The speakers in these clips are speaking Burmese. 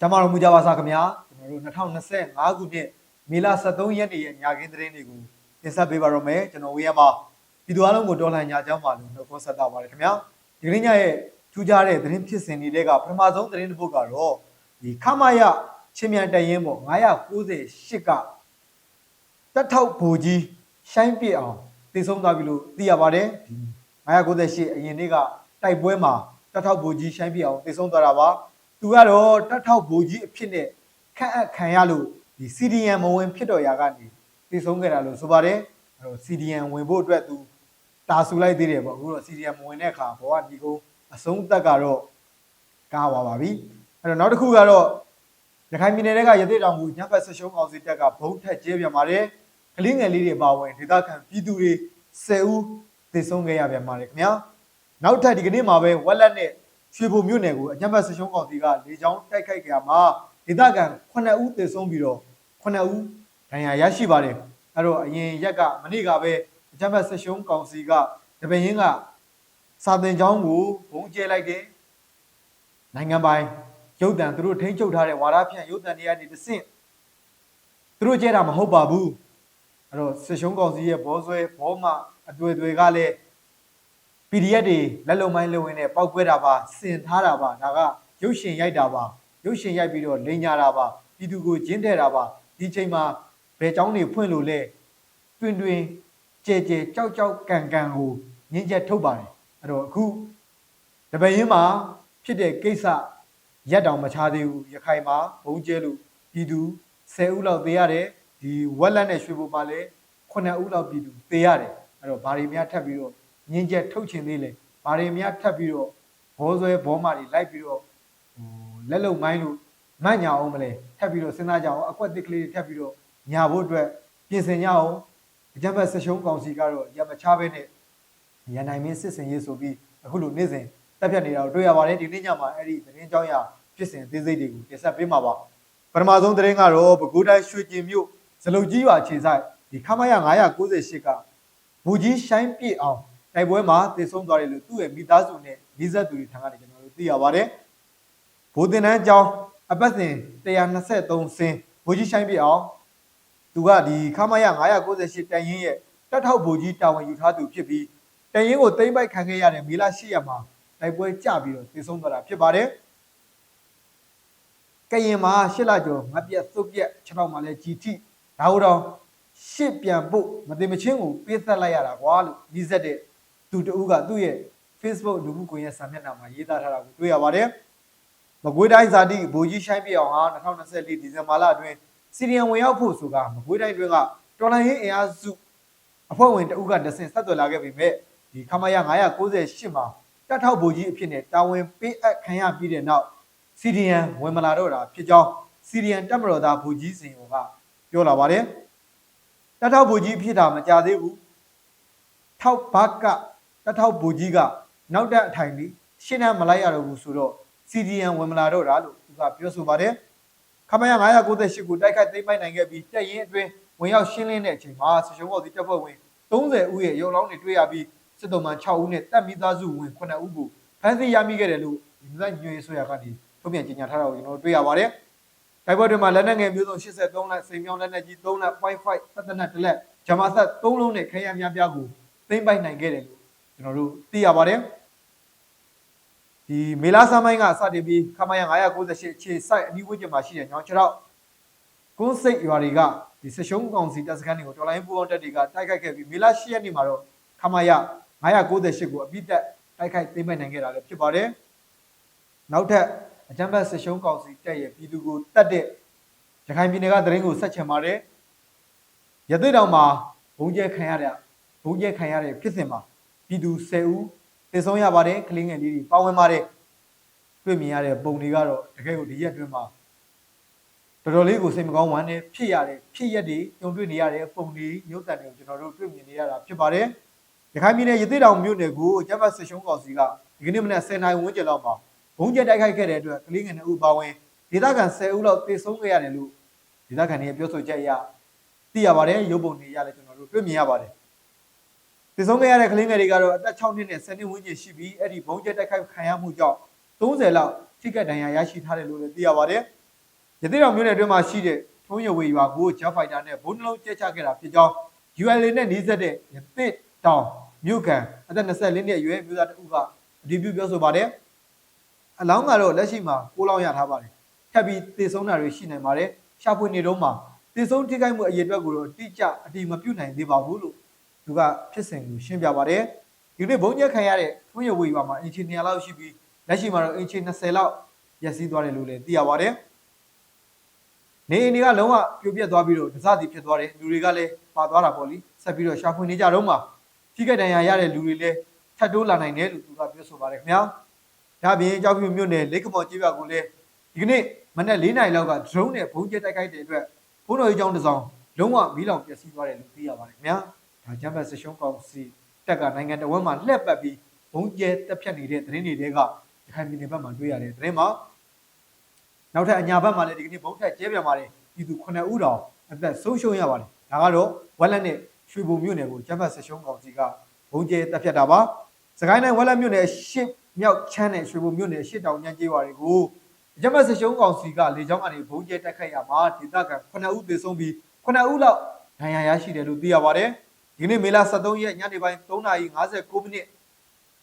ကျမတို့မူကြပါစားခင်ဗျာကျွန်တော်တို့2025ခုနှစ်မေလ23ရက်နေ့ရဲ့ညခင်းသတင်းတွေကိုတင်ဆက်ပေးပါတော့မယ်ကျွန်တော်ဝေးရပါပြည်သူအလုံးကိုတော်လှန်ညာကြောင်းပါလို့နှုတ်ခွန်းဆက်တာပါတယ်ခင်ဗျာဒီကနေ့ညရဲ့ထူးခြားတဲ့သတင်းဖြစ်စဉ်တွေကပထမဆုံးသတင်းတစ်ပုဒ်ကတော့ဒီခမရချင်းမြန်တရင်ပေါ့998ကတက်ထောက်ဘူကြီးရှိုင်းပြစ်အောင်တည်ဆုံးသွားပြီလို့သိရပါတယ်ဒီ998အရင်နေ့ကတိုက်ပွဲမှာတက်ထောက်ဘူကြီးရှိုင်းပြစ်အောင်တည်ဆုံးသွားတာပါ သူကတော့တက်ထောက်ဘူကြီးအဖြစ်နဲ့ခန့်အပ်ခံရလို့ဒီ CDN မဝင်ဖြစ်တော်ရာကနေတည်ဆုံးခဲ့တာလို့ဆိုပါတယ်အဲ့တော့ CDN ဝင်ဖို့အတွက်သူတာဆူလိုက်သေးတယ်ပေါ့အခုတော့ CDN မဝင်တဲ့အခါဘောကဒီကုန်းအဆုံးသက်ကတော့ကားပါပါပြီအဲ့တော့နောက်တစ်ခုကတော့ရခိုင်ပြည်နယ်ကရသေးတောင်မူညဘက်ဆရှုံးအောင်စီတက်ကဘုံထက်ကျဲပြန်ပါတယ်ကလေးငယ်လေးတွေပါဝင်ဒေသခံပြည်သူတွေ10ဦးတည်ဆုံးခဲ့ရပြန်ပါတယ်ခင်ဗျာနောက်ထပ်ဒီကနေ့မှာပဲဝက်လက်နဲ့ ရွှေဘုံမြို့နယ်ကိုအကြမ်းဖက်ဆရှုံးကောင်စီကလေကြောင်းတိုက်ခိုက်ကြမှာဒေသခံ9ဦးသေဆုံးပြီးတော့9ဦးဒဏ်ရာရရှိပါတယ်အဲ့တော့အရင်ရက်ကမနေ့ကပဲအကြမ်းဖက်ဆရှုံးကောင်စီကတပင်ရင်ကစာတင်ကျောင်းကိုဘုံကျဲလိုက်တယ်နိုင်ငံပိုင်ရုပ်တံသူတို့ထိန်းချုပ်ထားတဲ့ဝါဒဖြန့်ရုပ်တံတွေကနေတဆင့်သူတို့ကျဲတာမဟုတ်ပါဘူးအဲ့တော့ဆရှုံးကောင်စီရဲ့ဘောဆွဲဘောမအတွေ့အတွေကလည်း PDF တွေလက်လုံမိုင်းလုံဝင်နဲ့ပောက်ကွဲတာပါစင်ထားတာပါဒါကရုပ်ရှင်ရိုက်တာပါရုပ်ရှင်ရိုက်ပြီးတော့လိန်ညာတာပါပြည်သူကိုကျင်းတဲ့တာပါဒီချိန်မှာဘယ်เจ้าတွေဖွင့်လို့လဲတွင်တွင်ကြဲကြဲကြောက်ကြောက်ကန်ကန်ကိုငင်းချက်ထုတ်ပါတယ်အဲ့တော့အခုတပည့်ရင်းမှာဖြစ်တဲ့ကိစ္စရက်တောင်မချသေးဘူးရခိုင်မှာဘုံကျဲလို့ပြည်သူ10ဦးလောက်သေရတယ်ဒီဝက်လက်နဲ့ရွှေဘုံမှာလည်း9ဦးလောက်ပြည်သူသေရတယ်အဲ့တော့ဘာတွေများထပ်ပြီးတော့ ငင်းချက်ထုတ်ချင်သေးလေဘာတွေများထပ်ပြီးတော့ဘောဆွဲဘောမတွေလိုက်ပြီးတော့ဟိုလက်လုံမိုင်းလို့မန့်ညာအောင်မလဲထပ်ပြီးတော့စဉ်းစားကြအောင်အကွက်တစ်ကလေးတွေထပ်ပြီးတော့ညာဖို့အတွက်ပြင်ဆင်ကြအောင်အကြံဖက်ဆက်ရှုံးကောင်စီကတော့ရမချပဲနဲ့ရန်နိုင်မင်းစစ်စင်ရေးဆိုပြီးအခုလိုနေ့စဉ်တက်ဖြတ်နေတာကိုတွေ့ရပါတယ်ဒီနေ့ညမှာအဲ့ဒီသတင်းကြောင်းရဖြစ်စဉ်သေးစိတ်တွေကိုတင်ဆက်ပေးမှာပါပထမဆုံးသတင်းကတော့ပဲခူးတိုင်းရွှေကျင်မြို့ဇလုံကြီးရွာခြေဆိုင်ဒီခမရ998ကဘူကြီးရှိုင်းပြည့်အောင် တိုက်ပွဲမှာတည်ဆုံးသွားတယ်လို့သူ့ရဲ့မိသားစုနဲ့မိသက်သူတွေထံကနေကျွန်တော်တို့သိရပါတယ်။ဘိုးတင်တန်းကျောင်းအပတ်စဉ်123စင်းဘိုးကြီးဆိုင်ပြအောင်သူကဒီခမရ998တန်ရင်ရဲ့တက်ထောက်ဘိုးကြီးတာဝန်ယူထားသူဖြစ်ပြီးတန်ရင်ကိုတိမ့်ပိုက်ခံခဲ့ရတဲ့မေလ10ရက်မှာတိုက်ပွဲကြပြီးတော့တည်ဆုံးသွားတာဖြစ်ပါတယ်။ကရင်မှာရှစ်လကျော်ငါပြက်သုတ်ပြက်ခြေထောက်မှာလည်းជីထိဒါဟုတ်တော့ရှစ်ပြန်ဖို့မသိမချင်းကိုပေးသက်လိုက်ရတာကွာလို့ညီဆက်တဲ့ သူတဦးကသူ့ရဲ့ Facebook လူမှုကွန်ရက်စာမျက်နှာမှာရေးသားထားတာကိုတွေ့ရပါတယ်။မကွေးတိုင်းဇာတိဗိုလ်ကြီးရှိုင်းပြအောင်ဟာ2024ဒီဇင်ဘာလအတွင်းစီရီယံဝင်ရောက်ဖို့ဆိုကမကွေးတိုင်းအတွင်းကတော်လိုင်းရေးအင်အားစုအဖွဲ့ဝင်တဦးကတဆင့်ဆက်သွယ်လာခဲ့ပေမဲ့ဒီခမရ998မှာတက်ထောက်ဗိုလ်ကြီးအဖြစ်နဲ့တာဝန်ပေးအပ်ခံရပြီးတဲ့နောက်စီရီယံဝင်မလာတော့တာဖြစ်ကြောင်းစီရီယံတက်မတော်သားဗိုလ်ကြီးစင်ကပြောလာပါတယ်။တက်ထောက်ဗိုလ်ကြီးဖြစ်တာမကြသေးဘူး။ထောက်ဘက တထောက်ဘူကြီးကနောက်တက်အထိုင်ပြီးရှင်းနှံမလိုက်ရတော့ဘူးဆိုတော့ CDN ဝင်မလာတော့တာလို့သူကပြောဆိုပါတယ်ခမရ998ကိုတိုက်ခိုက်သိမ်းပိုက်နိုင်ခဲ့ပြီးတက်ရင်အတွင်းဝင်ရောက်ရှင်းလင်းတဲ့အချိန်မှာဆရှုံးဘော်စီတပ်ဖွဲ့ဝင်30ဦးရဲ့ရုံလောင်းတွေတွေ့ရပြီးစစ်တော်မှ6ဦးနဲ့တပ်မိသားစုဝင်9ဦးကိုဖမ်းဆီးရမိခဲ့တယ်လို့ဒီမျိုးညွှန်ဆိုရကနေထုတ်ပြန်ကြေညာထားတာကိုကျွန်တော်တို့တွေ့ရပါတယ်တိုက်ပွဲတွေမှာလက်နက်ငယ်မျိုးစုံ83လက်စိန်မြောင်းလက်နက်ကြီး3လက် .5 သက်သက်နဲ့တစ်လက်ဂျမာဆက်3လုံးနဲ့ခဲယမ်းများပြားကိုသိမ်းပိုက်နိုင်ခဲ့တယ်လို့ ကျွန်တော်တို့သိရပါတယ်ဒီမေလာဆမ်းမိုင်းကစတင်ပြီးခမရ998ခြေစိုက်အနီးဝန်းကျင်မှာရှိတဲ့ညောင်ခြေတော့ကွန်းစိတ်ရွာတွေကဒီဆရှုံးကောင်စီတပ်စခန်းတွေကိုတော်လိုင်းပူအောင်တက်တွေကတိုက်ခိုက်ခဲ့ပြီးမေလာ10ရက်နေ့မှာတော့ခမရ998ကိုအပြစ်တက်တိုက်ခိုက်သိမ်းပိုက်နိုင်ခဲ့တာလည်းဖြစ်ပါတယ်နောက်ထပ်အကြမ်းဖက်ဆရှုံးကောင်စီတက်ရဲ့ပြည်သူကိုတတ်တဲ့ရခိုင်ပြည်နယ်ကသတင်းကိုဆက်ချင်ပါတယ်ရသေးတောင်မှာဘုံကျဲခံရတဲ့ဘုံကျဲခံရတဲ့ဖြစ်စဉ်မှာ ပြည်သူ10ဦးတည်ဆုံးရပါတယ်ကလေးငယ်လေးတွေပါဝင်ပါတယ်တွေ့မြင်ရတဲ့ပုံတွေကတော့တကယ်ကိုဒီရက်အတွင်းမှာတော်တော်လေးကိုစိတ်မကောင်းဝမ်းနဲ့ဖြစ်ရတယ်ဖြစ်ရက်တွေကြုံတွေ့နေရတဲ့ပုံတွေရုပ်သံတွေကိုကျွန်တော်တို့တွေ့မြင်နေရတာဖြစ်ပါတယ်ရခိုင်ပြည်နယ်ရသေးတောင်မြို့နယ်ကိုကျမဆက်ရှုံးကောင်စီကဒီကနေ့မနက်10:00နာရီဝန်းကျင်လောက်မှာဘုံကျဲတိုက်ခိုက်ခဲ့တဲ့အတွက်ကလေးငယ်2ဦးပါဝင်ဒေသခံ10ဦးလောက်တည်ဆုံးခဲ့ရတယ်လို့ဒေသခံတွေပြောဆိုချက်အရသိရပါတယ်ရုပ်ပုံတွေရလည်းကျွန်တော်တို့တွေ့မြင်ရပါတယ် တည်ဆုံးခဲ့ရတဲ့ကလေးငယ်တွေကတော့အသက်6နှစ်နဲ့10နှစ်ဝန်းကျင်ရှိပြီးအဲ့ဒီဘုံကျက်တိုက်ခိုက်ခံရမှုကြောင့်30လောက်ထိခိုက်ဒဏ်ရာရရှိထားတယ်လို့လည်းသိရပါတယ်ရသေးတော်မြို့နယ်အတွင်းမှာရှိတဲ့ထုံးရဝေရွာကိုဂျက်ဖိုက်တာနဲ့ဘုံနှလုံးကျဲချခဲ့တာဖြစ်ကြောင်း ULA နဲ့နှီးဆက်တဲ့ရသေးတောင်မြို့ကန်အသက်24နှစ်အရွယ်မြို့သားတဦးကအဒီပြုပြောဆိုပါတယ်အလောင်းကတော့လက်ရှိမှာကိုးလောင်းရထားပါတယ်ထပ်ပြီးတည်ဆုံးတာတွေရှိနိုင်ပါတယ်ရှာဖွေနေတော့မှာတည်ဆုံးထိခိုက်မှုအရေးအတွက်ကိုတော့တိကျအတိမပြုတ်နိုင်သေးပါဘူးလို့ သူကဖြစ်စဉ်ကိုရှင်းပြပါတယ်ဒီနေ့ဘုံညက်ခံရတဲ့ထုံးရဝေရွာမှာအင်ချီ200လောက်ရှိပြီးလက်ရှိမှာတော့အင်ချီ20လောက်ရည်စည်းသွားတယ်လို့လည်းသိရပါတယ်နေအိမ်တွေကလုံးဝပြိုပြက်သွားပြီးတော့ဒစသည်ဖြစ်သွားတယ်လူတွေကလည်းပါသွားတာပေါ့လीဆက်ပြီးတော့ရှာဖွေနေကြတော့မှထိခိုက်ဒဏ်ရာရတဲ့လူတွေလည်းထပ်တိုးလာနိုင်တယ်လို့သူကပြောဆိုပါတယ်ခင်ဗျာဒါပြင်ကြောက်ဖြူမြို့နယ်လက်ကမော်ကျေးရွာကိုလည်းဒီကနေ့မနက်၄နာရီလောက်ကဒရုန်းနဲ့ဘုံကျဲတိုက်ခိုက်တဲ့အတွက်ဘုန်းတော်ကြီးကျောင်းတစ်စောင်းလုံးဝမီးလောင်ပျက်စီးသွားတယ်လို့သိရပါတယ်ခင်ဗျာ ဒါဂျမ်ဘတ်ဆရှုံးကောင်စီတက်ကနိုင်ငံတော်ဝန်မှလှက်ပတ်ပြီးဘုံကျဲတက်ဖြတ်နေတဲ့သတင်းတွေတဲကရခိုင်ပြည်နယ်ဘက်မှာတွေ့ရတယ်သတင်းမှာနောက်ထပ်အညာဘက်မှာလည်းဒီကနေ့ဘုံထက်ကျဲပြန်ပါတယ်ပြည်သူ9ဦးတောင်အသက်ဆုံးရှုံးရပါတယ်ဒါကတော့ဝက်လက်နဲ့ရွှေဘုံမြို့နယ်ကိုကျမ်းပတ်ဆက်ရှုံးကောင်စီကဘုံကျဲတက်ဖြတ်တာပါစကိုင်းတိုင်းဝက်လက်မြို့နယ်ရှစ်မြောက်ချမ်းနဲ့ရွှေဘုံမြို့နယ်ရှစ်တောင်ညံကျေးရွာတွေကိုကျမ်းပတ်ဆက်ရှုံးကောင်စီကလေကြောင်းကနေဘုံကျဲတက်ခတ်ရမှာဒေသခံ9ဦးသေဆုံးပြီး9ဦးလောက်ဒဏ်ရာရရှိတယ်လို့သိရပါတယ် ဒီကနေ့မေလ23ရက်ညနေပိုင်း3:59မိနစ်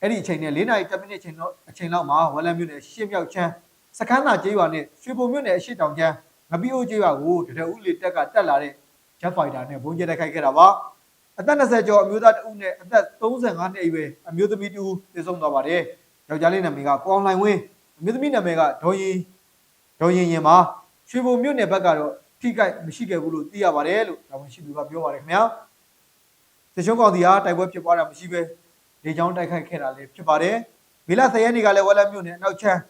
အဲ့ဒီအချိန်နဲ့4:10မိနစ်အချိန်တော့အချိန်လောက်မှာဝက်လက်မြို့နယ်ရှစ်မြောက်ချမ်းစခန်းသာကျေးရွာနဲ့ရွှေဘုံမြို့နယ်အရှိတောင်ကျန်းငပီအိုကျေးရွာကိုတရဦးလေတက်ကတက်လာတဲ့ဂျက်ဖိုက်တာနဲ့ဘုံကျဲတိုက်ခိုက်ခဲ့တာပါအသက်20ကျော်အမျိုးသားတဦးနဲ့အသက်35နှစ်အရွယ်အမျိုးသမီးတဦးသေဆုံးသွားပါတယ်ယောက်ျားလေးနာမည်ကကိုအောင်နိုင်ဝင်းအမျိုးသမီးနာမည်ကဒေါ်ရင်ဒေါ်ရင်ရင်ပါရွှေဘုံမြို့နယ်ဘက်ကတော့ထိခိုက်မရှိခဲ့ဘူးလို့သိရပါတယ်လို့တာဝန်ရှိသူကပြောပါတယ်ခင်ဗျာ သေရှုံးကောင်စီဟာတိုက်ပွဲဖြစ်ပွားတာမရှိပဲလေကြောင်းတိုက်ခိုက်ခဲ့တာလည်းဖြစ်ပါတယ်မေလ10ရက်နေ့ကလည်းဝက်လက်မြို့နယ်အနောက်ချမ်း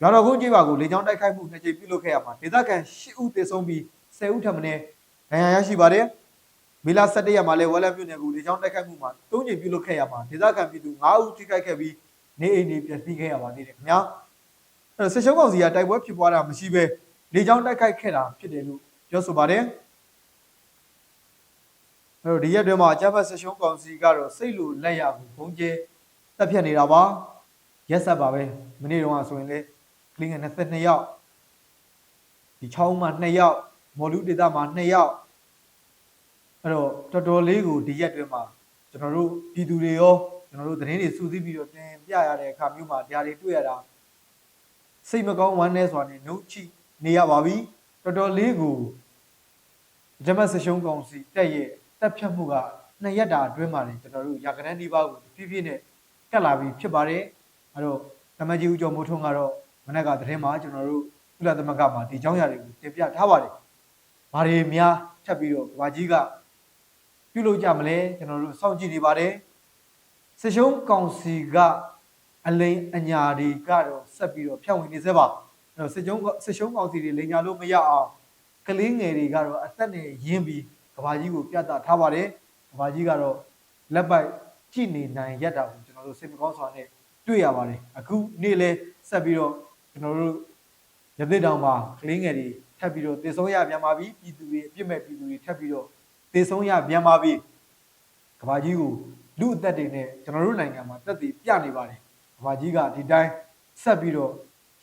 ရွာတော်ကုန်းကျေးရွာကိုလေကြောင်းတိုက်ခိုက်မှုနှစ်ကြိမ်ပြုလုပ်ခဲ့ရမှာဒေသခံ10ဦးသေဆုံးပြီး10ဦးထပ်မံဒဏ်ရာရရှိပါတယ်။မေလ17ရက်မှာလည်းဝက်လက်မြို့နယ်ကိုလေကြောင်းတိုက်ခိုက်မှုမှာ3ကြိမ်ပြုလုပ်ခဲ့ရမှာဒေသခံပြည်သူ9ဦးထိခိုက်ခဲ့ပြီးနေအိမ်တွေပျက်စီးခဲ့ရပါသေးတယ်ခင်ဗျာ။အဲတော့စစ်ရှုံးကောင်စီကတိုက်ပွဲဖြစ်ပွားတာမရှိဘဲလေကြောင်းတိုက်ခိုက်ခဲ့တာဖြစ်တယ်လို့ပြောဆိုပါတယ်။အဲ တော့ဒီရက်တွင်မှာအကြမ်းဖက်စစ်ရှုံးကောင်စီကတော့စိတ်လိုလက်ရကိုဘုံကျဲတက်ဖြတ်နေတာပါ။ရက်ဆက်ပါပဲ။မနေ့တုန်းကဆိုရင်လေကလင်းငယ်22ယောက်ဒီချောင်းမှာ2ယောက်မော်လူဒေတာမှာ2ယောက်အဲ့တော့တော်တော်လေးကိုဒီရက်တွင်မှာကျွန်တော်တို့ပြည်သူတွေရောကျွန်တော်တို့သတင်းတွေစုစည်းပြီးတော့တင်ပြရတဲ့အခါမျိုးမှာဒါတွေတွေ့ရတာစိတ်မကောင်းဝမ်းနည်းစွာနဲ့နှုတ်ချိနေရပါပြီတော်တော်လေးကိုဂျမတ်ဆရှုံးကောင်စီတက်ရဲ့ တက်ဖြတ်မှုကနှစ်ရက်တာအတွင်းမှာနေကျွန်တော်တို့ရာကနန်းဒီပါကိုပြည့်ပြည့်နဲ့တက်လာပြီးဖြစ်ပါတယ်အဲ့တော့ဓမ္မကြီးဦးကျော်မိုးထွန်းကတော့မနေ့ကသတင်းမှာကျွန်တော်တို့ကုလသမဂ္ဂမှာဒီအကြောင်းအရာတွေကိုတင်ပြထားပါတယ်ဘာတွေများထပ်ပြီးတော့ကဘာကြီးကပြုလုပ်ကြမလဲကျွန်တော်တို့စောင့်ကြည့်နေပါတယ်စစ်ရှုံးကောင်စီကအလိန်အညာတွေကတော့ဆက်ပြီးတော့ဖြန့်ဝေနေစေပါအဲ့တော့စစ်ရှုံးစစ်ရှုံးကောင်စီတွေလိန်ညာလို့မရအောင်ကလေးငယ်တွေကတော့အသက်နဲ့ရင်းပြီး ကဘာကြီးကိုပြသထားပါတယ်။ကဘာကြီးကတော့လက်ပိုက်ကြည့်နေနိုင်ရတာကိုကျွန်တော်တို့စိတ်မကောင်းစွာနဲ့တွေ့ရပါတယ်။အခုနေ့လဲဆက်ပြီးတော့ကျွန်တော်တို့ရသစ်တောင်မှာကလေးငယ်တွေထပ်ပြီးတော့တေဆုံးရပြန်ပါပြီပြည်သူတွေအပြစ်မဲ့ပြည်သူတွေထပ်ပြီးတော့တေဆုံးရပြန်ပါပြီကဘာကြီးကိုလူအသက်တွေနဲ့ကျွန်တော်တို့နိုင်ငံမှာတက်တည်ပြနေပါတယ်ကဘာကြီးကဒီတိုင်းဆက်ပြီးတော့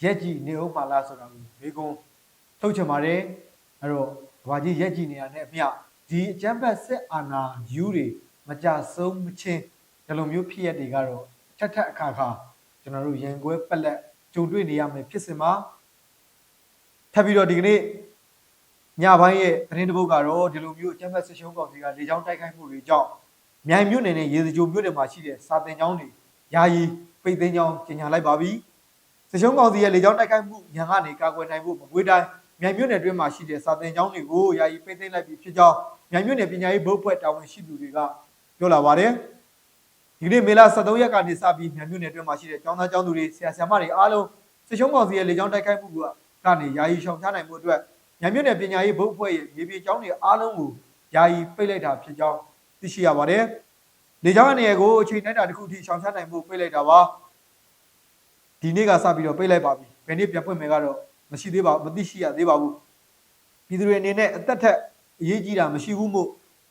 ရက်ကြည့်နေအောင်ပါလားဆိုတာကိုမေကုံထုတ်ချင်ပါတယ်အဲ့တော့ကဘာကြီးရက်ကြည့်နေတာနဲ့အမျှ ဒီအကြမ်းဖက်စစ်အာဏာယူတွေမကြဆုံးမချင်းဒီလိုမျိုးဖြစ်ရတွေကတော့ထက်ထက်အခါခါကျွန်တော်တို့ရင်ကွဲပက်လက်ကြုံတွေ့နေရမယ်ဖြစ်စင်မှာထပ်ပြီးတော့ဒီကနေ့ညပိုင်းရဲ့သတင်းတစ်ပုဒ်ကတော့ဒီလိုမျိုးအကြမ်းဖက်စစ်ရှုံးကောင်စီကလေကြောင်းတိုက်ခိုက်မှုတွေကြောင့်မြိုင်မြို့နယ်နဲ့ရေစကြိုမြို့နယ်မှာရှိတဲ့စာတင်ကျောင်းတွေယာယီပိတ်သိမ်းကျောင်းကျင်ညာလိုက်ပါပြီစစ်ရှုံးကောင်စီရဲ့လေကြောင်းတိုက်ခိုက်မှုညံကနေကာကွယ်နိုင်ဖို့မကွေးတိုင်း မြိုင်မြို့နယ်အတွင်းမှာရှိတဲ့စာတင်ကျောင်းတွေကိုယာယီပိတ်သိမ်းလိုက်ပြီဖြစ်ကြောင်းမြိုင်မြို့နယ်ပညာရေးဘုတ်ဖွဲ့တာဝန်ရှိသူတွေကပြောလာပါတယ်ဒီကနေ့မေလ23ရက်ကနေစပြီးမြန်မြို့နယ်အတွင်းမှာရှိတဲ့ကျောင်းသားကျောင်းသူတွေဆရာဆရာမတွေအားလုံးစစ်ရှုံးကောင်စီရဲ့လေကြောင်းတိုက်ခိုက်မှုကကနေယာယီရှောင်ရှားနိုင်မှုအတွက်မြန်မြို့နယ်ပညာရေးဘုတ်အဖွဲ့ရဲ့မြေပြင်ကျောင်းတွေအားလုံးကိုယာယီပိတ်လိုက်တာဖြစ်ကြောင်းသိရှိရပါတယ်။လေကြောင်းအနေနဲ့ကိုအချိန်နဲ့တာတစ်ခုထိရှောင်ရှားနိုင်မှုပိတ်လိုက်တာပါ။ဒီနေ့ကစပြီးတော့ပိတ်လိုက်ပါပြီ။ဘယ်နေ့ပြန်ဖွင့်မယ်ကတော့ မရှိသေးပါဘူးမသိရှိရသေးပါဘူး။ပြည်သူတွေအနေနဲ့အသက်ထက်အရေးကြီးတာမရှိဘူးမို့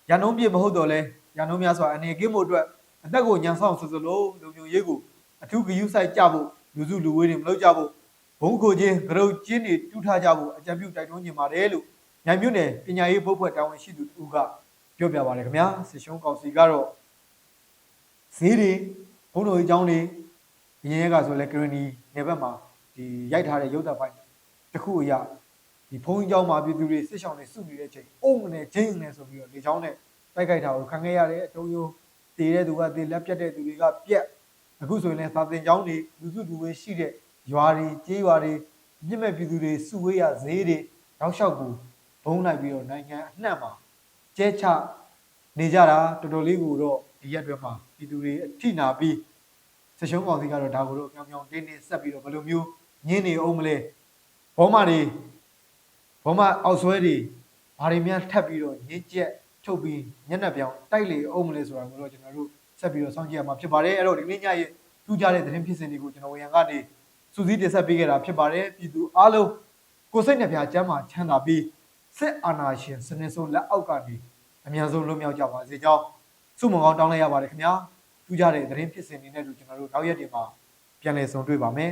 ရန်နှုံးပြည့်မဟုတ်တော့လဲရန်နှုံးများစွာအနေကင်းမှုအတွက်အသက်ကိုညံဆောင်ဆူဆူလို့လူမျိုးရေးကိုအထူးဂယုစိုက်ကြဖို့လူစုလူဝေးတွေမလုပ်ကြဖို့ဘုံကိုချင်းကရုတ်ချင်းတွေတူးထားကြဖို့အကြံပြုတိုက်တွန်းနေပါတယ်လို့ညမြို့နယ်ပညာရေးဘုတ်ဖွဲ့တာဝန်ရှိသူတူကပြောပြပါတယ်ခင်ဗျာစစ်ရှုံးကောင်စီကတော့ဈေးတွေဘုံတော်ကြီးအကြောင်းတွေအရင်ရက်ကဆိုလဲကရနီနယ်ဘက်မှာဒီရိုက်ထားတဲ့ရုပ်သံပိုင်း တစ်ခုအရာဒီဘုံကြီးကျောင်းမှာပြည်သူတွေစစ်ဆောင်တွေစုနေတဲ့အချိန်အုံနဲ့ဂျင်းနဲ့ဆိုပြီးတော့လေချောင်းနဲ့တိုက်ခိုက်တာကိုခံခဲ့ရတဲ့အတုံးယိုးတည်တဲ့သူကတည်လက်ပြတ်တဲ့သူတွေကပြက်အခုဆိုရင်လည်းသာတင်ကျောင်းတွေလူစုလူဝေးရှိတဲ့ရွာတွေကျေးရွာတွေမြင့်မဲ့ပြည်သူတွေစုဝေးရဈေးတွေရောက်လျှောက်ကိုဘုံလိုက်ပြီးတော့နိုင်ငံအနှံ့မှာကျဲချနေကြတာတော်တော်လေးကိုတော့ဒီရက်တွေမှာပြည်သူတွေအထိနာပြီးဆက်ရှုံးကောင်စီကတော့ဒါကိုတော့ပြောင်ပြောင်တင်းတင်းဆက်ပြီးတော့ဘယ်လိုမျိုးညင်းနေအောင်မလဲ ဘောမတွေဘောမအောက်ဆွဲတွေဘာတွေများထပ်ပြီးတော့ညစ်ကြက်ထုတ်ပြီးညက်နှက်ပြောင်းတိုက်လေအောင်မလဲဆိုတာကိုတော့ကျွန်တော်တို့ဆက်ပြီးတော့စောင့်ကြည့်ရမှာဖြစ်ပါတယ်အဲ့တော့ဒီနေ့ညရဲ့ထူးခြားတဲ့သတင်းဖြစ်စဉ်တွေကိုကျွန်တော်ဝေယံကနေစူးစီးတင်ဆက်ပေးခဲ့တာဖြစ်ပါတယ်ပြည်သူအားလုံးကိုယ်စိတ်နှပြချမ်းသာချမ်းသာပြီးစစ်အာဏာရှင်စနစ်ဆုံးလက်အောက်ကနေအများဆုံးလွတ်မြောက်ကြပါစေကြောင်းဆုမွန်ကောင်းတောင်းလိုက်ရပါတယ်ခင်ဗျာထူးခြားတဲ့သတင်းဖြစ်စဉ်တွေနဲ့တို့ကျွန်တော်တို့နောက်ရက်တွေမှာပြန်လည်ဆုံတွေ့ပါမယ်